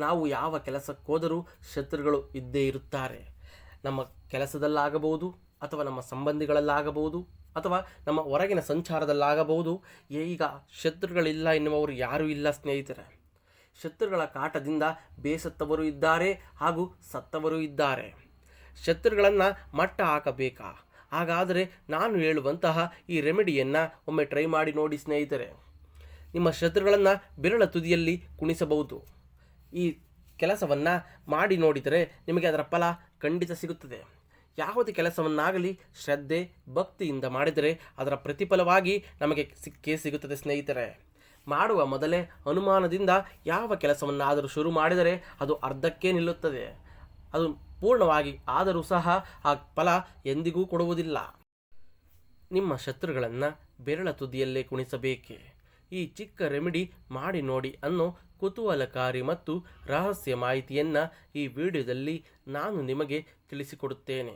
ನಾವು ಯಾವ ಕೆಲಸಕ್ಕೋದರೂ ಶತ್ರುಗಳು ಇದ್ದೇ ಇರುತ್ತಾರೆ. ನಮ್ಮ ಕೆಲಸದಲ್ಲಾಗಬಹುದು ಅಥವಾ ನಮ್ಮ ಸಂಬಂಧಿಗಳಲ್ಲಾಗಬಹುದು ಅಥವಾ ನಮ್ಮ ಹೊರಗಿನ ಸಂಚಾರದಲ್ಲಾಗಬಹುದು. ಈಗ ಶತ್ರುಗಳಿಲ್ಲ ಎನ್ನುವವರು ಯಾರೂ ಇಲ್ಲ ಸ್ನೇಹಿತರೆ. ಶತ್ರುಗಳ ಕಾಟದಿಂದ ಬೇಸತ್ತವರು ಇದ್ದಾರೆ ಹಾಗೂ ಸತ್ತವರು ಇದ್ದಾರೆ. ಶತ್ರುಗಳನ್ನು ಮಟ್ಟ ಹಾಕಬೇಕಾ? ಹಾಗಾದರೆ ನಾನು ಹೇಳುವಂತಹ ಈ ರೆಮಿಡಿಯನ್ನು ಒಮ್ಮೆ ಟ್ರೈ ಮಾಡಿ ನೋಡಿ ಸ್ನೇಹಿತರೆ. ನಿಮ್ಮ ಶತ್ರುಗಳನ್ನು ಬೆರಳ ತುದಿಯಲ್ಲಿ ಕುಣಿಸಬಹುದು. ಈ ಕೆಲಸವನ್ನು ಮಾಡಿ ನೋಡಿದರೆ ನಿಮಗೆ ಅದರ ಫಲ ಖಂಡಿತ ಸಿಗುತ್ತದೆ. ಯಾವುದೇ ಕೆಲಸವನ್ನಾಗಲಿ ಶ್ರದ್ಧೆ, ಭಕ್ತಿಯಿಂದ ಮಾಡಿದರೆ ಅದರ ಪ್ರತಿಫಲವಾಗಿ ನಮಗೆ ಸಿಕ್ಕೇ ಸಿಗುತ್ತದೆ ಸ್ನೇಹಿತರೆ. ಮಾಡುವ ಮೊದಲೇ ಅನುಮಾನದಿಂದ ಯಾವ ಕೆಲಸವನ್ನಾದರೂ ಶುರು ಮಾಡಿದರೆ ಅದು ಅರ್ಧಕ್ಕೆ ನಿಲ್ಲುತ್ತದೆ. ಅದು ಪೂರ್ಣವಾಗಿ ಆದರೂ ಸಹ ಆ ಫಲ ಎಂದಿಗೂ ಕೊಡುವುದಿಲ್ಲ. ನಿಮ್ಮ ಶತ್ರುಗಳನ್ನು ಬೆರಳ ತುದಿಯಲ್ಲೇ ಕುಣಿಸಬೇಕೆ. ಈ ಚಿಕ್ಕ ರೆಮಿಡಿ ಮಾಡಿ ನೋಡಿ ಅನ್ನೋ ಕುತೂಹಲಕಾರಿ ಮತ್ತು ರಹಸ್ಯ ಮಾಹಿತಿಯನ್ನು ಈ ವಿಡಿಯೋದಲ್ಲಿ ನಾನು ನಿಮಗೆ ತಿಳಿಸಿಕೊಡುತ್ತೇನೆ.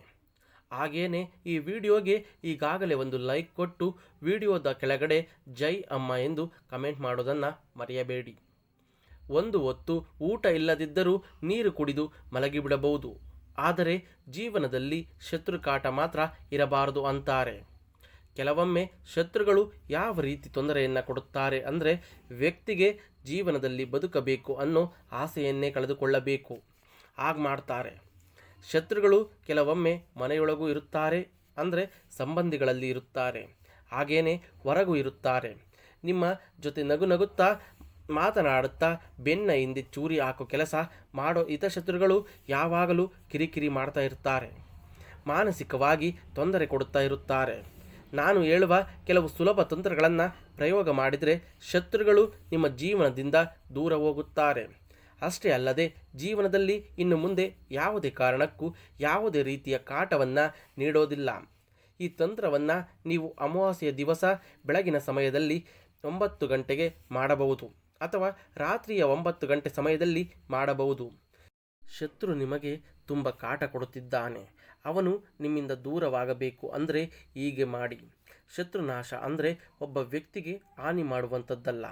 ಹಾಗೇನೆ ಈ ವಿಡಿಯೋಗೆ ಈಗಾಗಲೇ ಒಂದು ಲೈಕ್ ಕೊಟ್ಟು ವಿಡಿಯೋದ ಕೆಳಗಡೆ ಜೈ ಅಮ್ಮ ಎಂದು ಕಮೆಂಟ್ ಮಾಡೋದನ್ನು ಮರೆಯಬೇಡಿ. ಒಂದು ಹೊತ್ತು ಊಟ ಇಲ್ಲದಿದ್ದರೂ ನೀರು ಕುಡಿದು ಮಲಗಿಬಿಡಬಹುದು ಆದರೆ ಜೀವನದಲ್ಲಿ ಶತ್ರುಕಾಟ ಮಾತ್ರ ಇರಬಾರದು ಅಂತಾರೆ. ಕೆಲವೊಮ್ಮೆ ಶತ್ರುಗಳು ಯಾವ ರೀತಿ ತೊಂದರೆಯನ್ನು ಕೊಡುತ್ತಾರೆ ಅಂದರೆ ವ್ಯಕ್ತಿಗೆ ಜೀವನದಲ್ಲಿ ಬದುಕಬೇಕು ಅನ್ನೋ ಆಸೆಯನ್ನೇ ಕಳೆದುಕೊಳ್ಳಬೇಕು. ಹಾಗೆ ಮಾಡ್ತಾರೆ. ಶತ್ರುಗಳು ಕೆಲವೊಮ್ಮೆ ಮನೆಯೊಳಗೂ ಇರುತ್ತಾರೆ, ಅಂದರೆ ಸಂಬಂಧಿಗಳಲ್ಲಿ ಇರುತ್ತಾರೆ. ಹಾಗೇನೆ ಹೊರಗೂ ಇರುತ್ತಾರೆ. ನಿಮ್ಮ ಜೊತೆ ನಗು ನಗುತ್ತಾ, ಮಾತನಾಡುತ್ತಾ, ಬೆನ್ನ ಹಿಂದೆ ಚೂರಿ ಹಾಕೋ ಕೆಲಸ ಮಾಡೋ ಹಿತಶತ್ರುಗಳು ಯಾವಾಗಲೂ ಕಿರಿಕಿರಿ ಮಾಡ್ತಾ ಇರ್ತಾರೆ. ಮಾನಸಿಕವಾಗಿ ತೊಂದರೆ ಕೊಡುತ್ತಾ ಇರುತ್ತಾರೆ. ನಾನು ಹೇಳುವ ಕೆಲವು ಸುಲಭ ತಂತ್ರಗಳನ್ನು ಪ್ರಯೋಗ ಮಾಡಿದರೆ ಶತ್ರುಗಳು ನಿಮ್ಮ ಜೀವನದಿಂದ ದೂರ ಹೋಗುತ್ತಾರೆ. ಅಷ್ಟೇ ಅಲ್ಲದೆ ಜೀವನದಲ್ಲಿ ಇನ್ನು ಮುಂದೆ ಯಾವುದೇ ಕಾರಣಕ್ಕೂ ಯಾವುದೇ ರೀತಿಯ ಕಾಟವನ್ನು ನೀಡೋದಿಲ್ಲ. ಈ ತಂತ್ರವನ್ನು ನೀವು ಅಮಾವಾಸ್ಯೆಯ ದಿವಸ ಬೆಳಗಿನ ಸಮಯದಲ್ಲಿ ಒಂಬತ್ತು ಗಂಟೆಗೆ ಮಾಡಬಹುದು ಅಥವಾ ರಾತ್ರಿಯ ಒಂಬತ್ತು ಗಂಟೆ ಸಮಯದಲ್ಲಿ ಮಾಡಬಹುದು. ಶತ್ರು ನಿಮಗೆ ತುಂಬ ಕಾಟ ಕೊಡುತ್ತಿದ್ದಾನೆ. ಅವನು ನಿಮ್ಮಿಂದ ದೂರವಾಗಬೇಕು ಅಂದರೆ ಹೀಗೆ ಮಾಡಿ. ಶತ್ರುನಾಶ ಅಂದರೆ ಒಬ್ಬ ವ್ಯಕ್ತಿಗೆ ಹಾನಿ ಮಾಡುವಂಥದ್ದಲ್ಲ.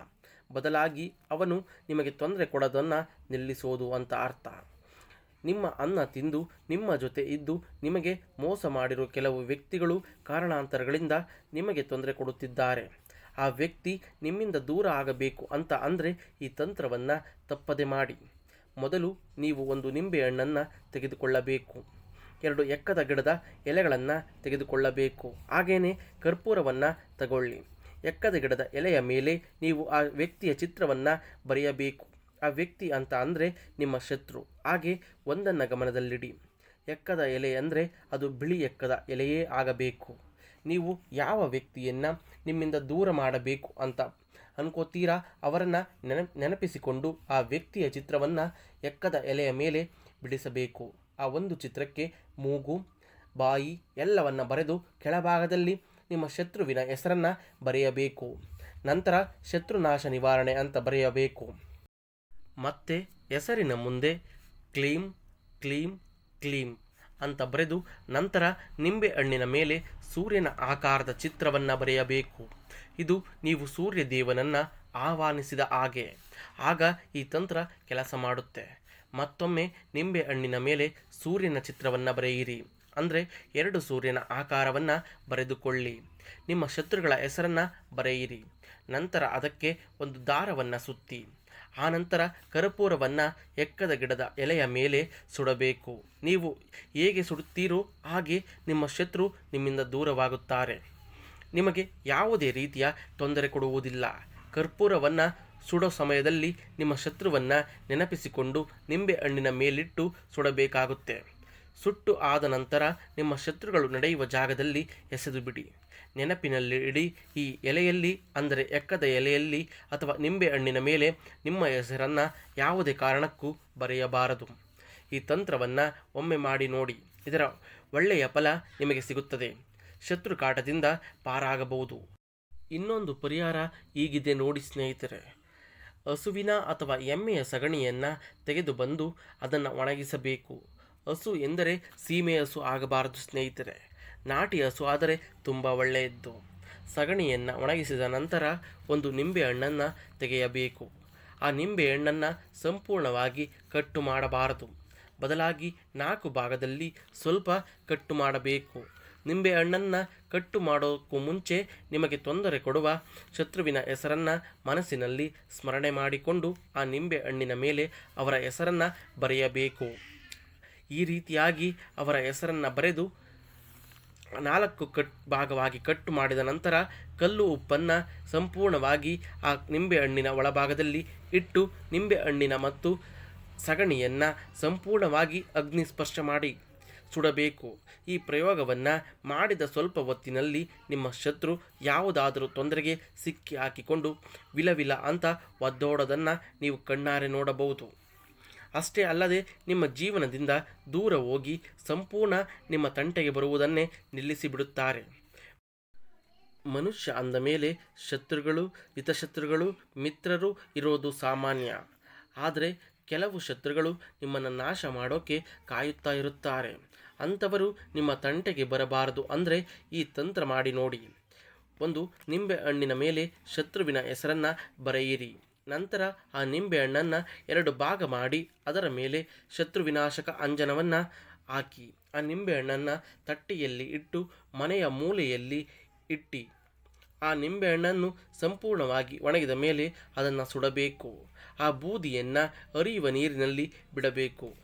ಬದಲಾಗಿ ಅವನು ನಿಮಗೆ ತೊಂದರೆ ಕೊಡೋದನ್ನು ನಿಲ್ಲಿಸೋದು ಅಂತ ಅರ್ಥ. ನಿಮ್ಮ ಅನ್ನ ತಿಂದು ನಿಮ್ಮ ಜೊತೆ ಇದ್ದು ನಿಮಗೆ ಮೋಸ ಮಾಡಿರೋ ಕೆಲವು ವ್ಯಕ್ತಿಗಳು ಕಾರಣಾಂತರಗಳಿಂದ ನಿಮಗೆ ತೊಂದರೆ ಕೊಡುತ್ತಿದ್ದಾರೆ. ಆ ವ್ಯಕ್ತಿ ನಿಮ್ಮಿಂದ ದೂರ ಆಗಬೇಕು ಅಂತ ಅಂದರೆ ಈ ತಂತ್ರವನ್ನು ತಪ್ಪದೆ ಮಾಡಿ. ಮೊದಲು ನೀವು ಒಂದು ನಿಂಬೆ ಹಣ್ಣನ್ನು ತೆಗೆದುಕೊಳ್ಳಬೇಕು. ಎರಡು ಎಕ್ಕದ ಗಿಡದ ಎಲೆಗಳನ್ನು ತೆಗೆದುಕೊಳ್ಳಬೇಕು. ಹಾಗೆಯೇ ಕರ್ಪೂರವನ್ನು ತಗೊಳ್ಳಿ. ಎಕ್ಕದ ಗಿಡದ ಎಲೆಯ ಮೇಲೆ ನೀವು ಆ ವ್ಯಕ್ತಿಯ ಚಿತ್ರವನ್ನು ಬರೆಯಬೇಕು. ಆ ವ್ಯಕ್ತಿ ಅಂತ ಅಂದರೆ ನಿಮ್ಮ ಶತ್ರು. ಹಾಗೆ ಒಂದನ್ನು ಗಮನದಲ್ಲಿಡಿ. ಎಕ್ಕದ ಎಲೆ ಅಂದರೆ ಅದು ಬಿಳಿ ಎಕ್ಕದ ಎಲೆಯೇ ಆಗಬೇಕು. ನೀವು ಯಾವ ವ್ಯಕ್ತಿಯನ್ನು ನಿಮ್ಮಿಂದ ದೂರ ಮಾಡಬೇಕು ಅಂತ ಅನ್ಕೋತೀರಾ? ಅವರನ್ನು ನೆನ, ನೆನಪಿಸಿಕೊಂಡು ಆ ವ್ಯಕ್ತಿಯ ಚಿತ್ರವನ್ನು ಎಕ್ಕದ ಎಲೆಯ ಮೇಲೆ ಬಿಡಿಸಬೇಕು. ಆ ಒಂದು ಚಿತ್ರಕ್ಕೆ ಮೂಗು, ಬಾಯಿ ಎಲ್ಲವನ್ನು ಬರೆದು ಕೆಳಭಾಗದಲ್ಲಿ ನಿಮ್ಮ ಶತ್ರುವಿನ ಹೆಸರನ್ನು ಬರೆಯಬೇಕು. ನಂತರ ಶತ್ರುನಾಶ ನಿವಾರಣೆ ಅಂತ ಬರೆಯಬೇಕು. ಮತ್ತೆ ಹೆಸರಿನ ಮುಂದೆ ಕ್ಲೀಮ್ ಕ್ಲೀಮ್ ಕ್ಲೀಮ್ ಅಂತ ಬರೆದು ನಂತರ ನಿಂಬೆ ಹಣ್ಣಿನ ಮೇಲೆ ಸೂರ್ಯನ ಆಕಾರದ ಚಿತ್ರವನ್ನು ಬರೆಯಬೇಕು. ಇದು ನೀವು ಸೂರ್ಯ ದೇವನನ್ನು ಆಹ್ವಾನಿಸಿದ ಹಾಗೆ. ಆಗ ಈ ತಂತ್ರ ಕೆಲಸ ಮಾಡುತ್ತೆ. ಮತ್ತೊಮ್ಮೆ ನಿಂಬೆ ಹಣ್ಣಿನ ಮೇಲೆ ಸೂರ್ಯನ ಚಿತ್ರವನ್ನು ಬರೆಯಿರಿ. ಅಂದರೆ ಎರಡು ಸೂರ್ಯನ ಆಕಾರವನ್ನು ಬರೆದುಕೊಳ್ಳಿ. ನಿಮ್ಮ ಶತ್ರುಗಳ ಹೆಸರನ್ನು ಬರೆಯಿರಿ. ನಂತರ ಅದಕ್ಕೆ ಒಂದು ದಾರವನ್ನು ಸುತ್ತಿ. ಆ ನಂತರ ಕರ್ಪೂರವನ್ನು ಎಕ್ಕದ ಗಿಡದ ಎಲೆಯ ಮೇಲೆ ಸುಡಬೇಕು. ನೀವು ಹೇಗೆ ಸುಡುತ್ತೀರೋ ಹಾಗೆ ನಿಮ್ಮ ಶತ್ರು ನಿಮ್ಮಿಂದ ದೂರವಾಗುತ್ತಾರೆ. ನಿಮಗೆ ಯಾವುದೇ ರೀತಿಯ ತೊಂದರೆ ಕೊಡುವುದಿಲ್ಲ. ಕರ್ಪೂರವನ್ನು ಸುಡೋ ಸಮಯದಲ್ಲಿ ನಿಮ್ಮ ಶತ್ರುವನ್ನು ನೆನಪಿಸಿಕೊಂಡು ನಿಂಬೆ ಹಣ್ಣಿನ ಮೇಲಿಟ್ಟು ಸುಡಬೇಕಾಗುತ್ತೆ. ಸುಟ್ಟು ಆದ ನಂತರ ನಿಮ್ಮ ಶತ್ರುಗಳು ನಡೆಯುವ ಜಾಗದಲ್ಲಿ ಎಸೆದು ಬಿಡಿ. ನೆನಪಿನಲ್ಲಿ ಇಡಿ ಈ ಎಲೆಯಲ್ಲಿ, ಅಂದರೆ ಎಕ್ಕದ ಎಲೆಯಲ್ಲಿ ಅಥವಾ ನಿಂಬೆ ಹಣ್ಣಿನ ಮೇಲೆ ನಿಮ್ಮ ಹೆಸರನ್ನು ಯಾವುದೇ ಕಾರಣಕ್ಕೂ ಬರೆಯಬಾರದು. ಈ ತಂತ್ರವನ್ನು ಒಮ್ಮೆ ಮಾಡಿ ನೋಡಿ. ಇದರ ಒಳ್ಳೆಯ ಫಲ ನಿಮಗೆ ಸಿಗುತ್ತದೆ. ಶತ್ರು ಕಾಟದಿಂದ ಪಾರಾಗಬಹುದು. ಇನ್ನೊಂದು ಪರಿಹಾರ ಈಗಿದೆ ನೋಡಿ ಸ್ನೇಹಿತರೆ. ಹಸುವಿನ ಅಥವಾ ಎಮ್ಮೆಯ ಸಗಣಿಯನ್ನು ತೆಗೆದು ಬಂದು ಅದನ್ನು ಒಣಗಿಸಬೇಕು. ಹಸು ಎಂದರೆ ಸೀಮೆ ಹಸು ಆಗಬಾರದು ಸ್ನೇಹಿತರೆ. ನಾಟಿ ಹಸು ಆದರೆ ತುಂಬ ಒಳ್ಳೆಯದ್ದು. ಸಗಣಿಯನ್ನು ಒಣಗಿಸಿದ ನಂತರ ಒಂದು ನಿಂಬೆ ಹಣ್ಣನ್ನು ತೆಗೆಯಬೇಕು. ಆ ನಿಂಬೆ ಹಣ್ಣನ್ನು ಸಂಪೂರ್ಣವಾಗಿ ಕಟ್ಟು ಮಾಡಬಾರದು. ಬದಲಾಗಿ ನಾಲ್ಕು ಭಾಗದಲ್ಲಿ ಸ್ವಲ್ಪ ಕಟ್ಟು ಮಾಡಬೇಕು. ನಿಂಬೆ ಹಣ್ಣನ್ನು ಕಟ್ಟು ಮಾಡೋಕ್ಕೂ ಮುಂಚೆ ನಿಮಗೆ ತೊಂದರೆ ಕೊಡುವ ಶತ್ರುವಿನ ಹೆಸರನ್ನು ಮನಸ್ಸಿನಲ್ಲಿ ಸ್ಮರಣೆ ಮಾಡಿಕೊಂಡು ಆ ನಿಂಬೆ ಹಣ್ಣಿನ ಮೇಲೆ ಅವರ ಹೆಸರನ್ನು ಬರೆಯಬೇಕು. ಈ ರೀತಿಯಾಗಿ ಅವರ ಹೆಸರನ್ನು ಬರೆದು ನಾಲ್ಕು ಕಟ್ ಭಾಗವಾಗಿ ಕಟ್ಟು ಮಾಡಿದ ನಂತರ ಕಲ್ಲು ಉಪ್ಪನ್ನು ಸಂಪೂರ್ಣವಾಗಿ ಆ ನಿಂಬೆ ಹಣ್ಣಿನ ಒಳಭಾಗದಲ್ಲಿ ಇಟ್ಟು ನಿಂಬೆ ಹಣ್ಣಿನ ಮತ್ತು ಸಗಣಿಯನ್ನು ಸಂಪೂರ್ಣವಾಗಿ ಅಗ್ನಿ ಸ್ಪರ್ಶ ಮಾಡಿ. ಸುಡಬೇಕು. ಈ ಪ್ರಯೋಗವನ್ನು ಮಾಡಿದ ಸ್ವಲ್ಪ ಹೊತ್ತಿನಲ್ಲಿ ನಿಮ್ಮ ಶತ್ರು ಯಾವುದಾದರೂ ತೊಂದರೆಗೆ ಸಿಕ್ಕಿ ಹಾಕಿಕೊಂಡು ವಿಲವಿಲ ಅಂತ ಒದ್ದೋಡೋದನ್ನು ನೀವು ಕಣ್ಣಾರೆ ನೋಡಬಹುದು. ಅಷ್ಟೇ ಅಲ್ಲದೆ ನಿಮ್ಮ ಜೀವನದಿಂದ ದೂರ ಹೋಗಿ ಸಂಪೂರ್ಣ ನಿಮ್ಮ ತಂಟೆಗೆ ಬರುವುದನ್ನೇ ನಿಲ್ಲಿಸಿಬಿಡುತ್ತಾರೆ. ಮನುಷ್ಯ ಅಂದ ಮೇಲೆ ಶತ್ರುಗಳು, ಹಿತಶತ್ರುಗಳು, ಮಿತ್ರರು ಇರೋದು ಸಾಮಾನ್ಯ. ಆದರೆ ಕೆಲವು ಶತ್ರುಗಳು ನಿಮ್ಮನ್ನು ನಾಶ ಮಾಡೋಕ್ಕೆ ಕಾಯುತ್ತಾ ಇರುತ್ತಾರೆ. ಅಂಥವರು ನಿಮ್ಮ ತಂಟೆಗೆ ಬರಬಾರದು ಅಂದರೆ ಈ ತಂತ್ರ ಮಾಡಿ ನೋಡಿ. ಒಂದು ನಿಂಬೆ ಹಣ್ಣಿನ ಮೇಲೆ ಶತ್ರುವಿನ ಹೆಸರನ್ನು ಬರೆಯಿರಿ. ನಂತರ ಆ ನಿಂಬೆ ಹಣ್ಣನ್ನು ಎರಡು ಭಾಗ ಮಾಡಿ ಅದರ ಮೇಲೆ ಶತ್ರುವಿನಾಶಕ ಅಂಜನವನ್ನು ಹಾಕಿ. ಆ ನಿಂಬೆ ಹಣ್ಣನ್ನು ತಟ್ಟೆಯಲ್ಲಿ ಇಟ್ಟು ಮನೆಯ ಮೂಲೆಯಲ್ಲಿ ಇಟ್ಟಿ. ಆ ನಿಂಬೆಹಣ್ಣನ್ನು ಸಂಪೂರ್ಣವಾಗಿ ಒಣಗಿದ ಮೇಲೆ ಅದನ್ನು ಸುಡಬೇಕು. ಆ ಬೂದಿಯನ್ನು ಅರಿಯುವ ನೀರಿನಲ್ಲಿ ಬಿಡಬೇಕು.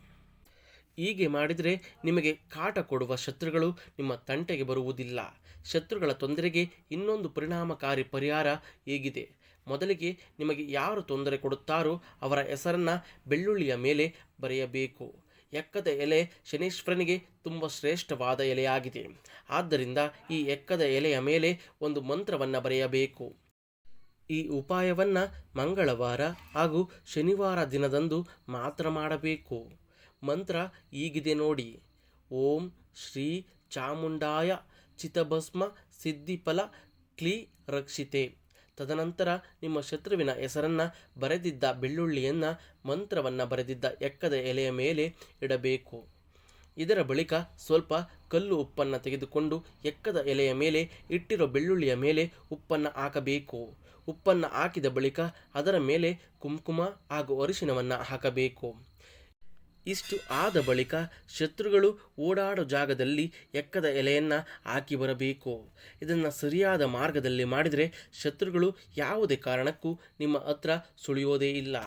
ಹೀಗೆ ಮಾಡಿದರೆ ನಿಮಗೆ ಕಾಟ ಕೊಡುವ ಶತ್ರುಗಳು ನಿಮ್ಮ ತಂಟೆಗೆ ಬರುವುದಿಲ್ಲ. ಶತ್ರುಗಳ ತೊಂದರೆಗೆ ಇನ್ನೊಂದು ಪರಿಣಾಮಕಾರಿ ಪರಿಹಾರ ಹೇಗಿದೆ. ಮೊದಲಿಗೆ ನಿಮಗೆ ಯಾರು ತೊಂದರೆ ಕೊಡುತ್ತಾರೋ ಅವರ ಹೆಸರನ್ನು ಬೆಳ್ಳುಳ್ಳಿಯ ಮೇಲೆ ಬರೆಯಬೇಕು. ಎಕ್ಕದ ಎಲೆ ಶನೀಶ್ವರನಿಗೆ ತುಂಬ ಶ್ರೇಷ್ಠವಾದ ಎಲೆಯಾಗಿದೆ. ಆದ್ದರಿಂದ ಈ ಎಕ್ಕದ ಎಲೆಯ ಮೇಲೆ ಒಂದು ಮಂತ್ರವನ್ನು ಬರೆಯಬೇಕು. ಈ ಉಪಾಯವನ್ನು ಮಂಗಳವಾರ ಹಾಗೂ ಶನಿವಾರ ದಿನದಂದು ಮಾತ್ರ ಮಾಡಬೇಕು. ಮಂತ್ರ ಈಗಿದೆ ನೋಡಿ. ಓಂ ಶ್ರೀ ಚಾಮುಂಡಾಯ ಚಿತಭಸ್ಮ ಸಿದ್ಧಿಫಲ ಕ್ಲೀ ರಕ್ಷಿತೆ. ತದನಂತರ ನಿಮ್ಮ ಶತ್ರುವಿನ ಹೆಸರನ್ನು ಬರೆದಿದ್ದ ಬೆಳ್ಳುಳ್ಳಿಯನ್ನು ಮಂತ್ರವನ್ನು ಬರೆದಿದ್ದ ಎಕ್ಕದ ಎಲೆಯ ಮೇಲೆ ಇಡಬೇಕು. ಇದರ ಬಳಿಕ ಸ್ವಲ್ಪ ಕಲ್ಲು ಉಪ್ಪನ್ನು ತೆಗೆದುಕೊಂಡು ಎಕ್ಕದ ಎಲೆಯ ಮೇಲೆ ಇಟ್ಟಿರೋ ಬೆಳ್ಳುಳ್ಳಿಯ ಮೇಲೆ ಉಪ್ಪನ್ನು ಹಾಕಬೇಕು. ಉಪ್ಪನ್ನು ಹಾಕಿದ ಬಳಿಕ ಅದರ ಮೇಲೆ ಕುಂಕುಮ ಹಾಗೂ ಅರಿಶಿನವನ್ನು ಹಾಕಬೇಕು. ಇಷ್ಟು ಆದ ಬಳಿಕ ಶತ್ರುಗಳು ಓಡಾಡೋ ಜಾಗದಲ್ಲಿ ಎಕ್ಕದ ಎಲೆಯನ್ನು ಹಾಕಿ ಬರಬೇಕು. ಇದನ್ನು ಸರಿಯಾದ ಮಾರ್ಗದಲ್ಲಿ ಮಾಡಿದರೆ ಶತ್ರುಗಳು ಯಾವುದೇ ಕಾರಣಕ್ಕೂ ನಿಮ್ಮ ಹತ್ರ ಸುಳಿಯೋದೇ ಇಲ್ಲ.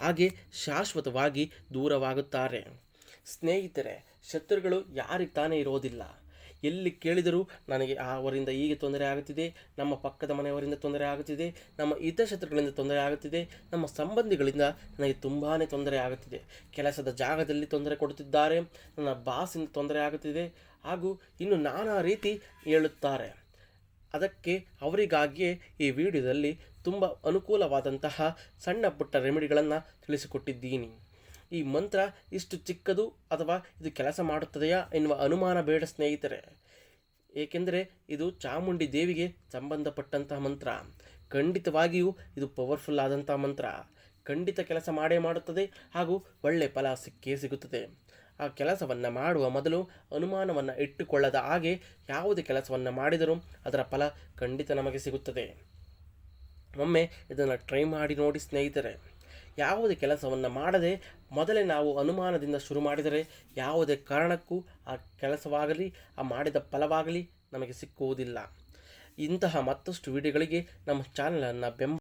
ಹಾಗೆ ಶಾಶ್ವತವಾಗಿ ದೂರವಾಗುತ್ತಾರೆ. ಸ್ನೇಹಿತರೆ, ಶತ್ರುಗಳು ಯಾರಿಗೆ ತಾನೇ ಇರೋದಿಲ್ಲ. ಎಲ್ಲಿ ಕೇಳಿದರೂ ನನಗೆ ಅವರಿಂದ ಹೀಗೆ ತೊಂದರೆ ಆಗುತ್ತಿದೆ, ನಮ್ಮ ಪಕ್ಕದ ಮನೆಯವರಿಂದ ತೊಂದರೆ ಆಗುತ್ತಿದೆ, ನಮ್ಮ ಹಿತಶತ್ರುಗಳಿಂದ ತೊಂದರೆ ಆಗುತ್ತಿದೆ, ನಮ್ಮ ಸಂಬಂಧಿಗಳಿಂದ ನನಗೆ ತುಂಬಾ ತೊಂದರೆ ಆಗುತ್ತಿದೆ. ಕೆಲಸದ ಜಾಗದಲ್ಲಿ ತೊಂದರೆ ಕೊಡುತ್ತಿದ್ದಾರೆ, ನನ್ನ ಬಾಸಿಂದ ತೊಂದರೆ ಆಗುತ್ತಿದೆ. ಹಾಗೂ ಇನ್ನು ನಾನಾ ರೀತಿ ಹೇಳುತ್ತಾರೆ. ಅದಕ್ಕೆ ಅವರಿಗಾಗಿಯೇ ಈ ವಿಡಿಯೋದಲ್ಲಿ ತುಂಬ ಅನುಕೂಲವಾದಂತಹ ಸಣ್ಣ ಪುಟ್ಟ ರೆಮಿಡಿಗಳನ್ನು ತಿಳಿಸಿಕೊಟ್ಟಿದ್ದೀನಿ. ಈ ಮಂತ್ರ ಇಷ್ಟು ಚಿಕ್ಕದು ಅಥವಾ ಇದು ಕೆಲಸ ಮಾಡುತ್ತದೆಯಾ ಎನ್ನುವ ಅನುಮಾನ ಬೇಡ ಸ್ನೇಹಿತರೆ. ಏಕೆಂದರೆ ಇದು ಚಾಮುಂಡಿ ದೇವಿಗೆ ಸಂಬಂಧಪಟ್ಟಂತಹ ಮಂತ್ರ. ಖಂಡಿತವಾಗಿಯೂ ಇದು ಪವರ್ಫುಲ್ ಆದಂಥ ಮಂತ್ರ. ಖಂಡಿತ ಕೆಲಸ ಮಾಡೇ ಮಾಡುತ್ತದೆ ಹಾಗೂ ಒಳ್ಳೆ ಫಲ ಸಿಕ್ಕೇ ಸಿಗುತ್ತದೆ. ಆ ಕೆಲಸವನ್ನು ಮಾಡುವ ಮೊದಲು ಅನುಮಾನವನ್ನು ಇಟ್ಟುಕೊಳ್ಳದ ಹಾಗೆ ಯಾವುದೇ ಕೆಲಸವನ್ನು ಮಾಡಿದರೂ ಅದರ ಫಲ ಖಂಡಿತ ನಮಗೆ ಸಿಗುತ್ತದೆ. ಒಮ್ಮೆ ಇದನ್ನು ಟ್ರೈ ಮಾಡಿ ನೋಡಿ ಸ್ನೇಹಿತರೆ. ಯಾವುದೇ ಕೆಲಸವನ್ನು ಮಾಡದೆ ಮೊದಲೇ ನಾವು ಅನುಮಾನದಿಂದ ಶುರು ಮಾಡಿದರೆ ಯಾವುದೇ ಕಾರಣಕ್ಕೂ ಆ ಕೆಲಸವಾಗಲಿ, ಆ ಮಾಡಿದ ಫಲವಾಗಲಿ ನಮಗೆ ಸಿಕ್ಕುವುದಿಲ್ಲ. ಇಂತಹ ಮತ್ತಷ್ಟು ವಿಡಿಯೋಗಳಿಗೆ ನಮ್ಮ ಚಾನಲನ್ನು ಬೆಂಬ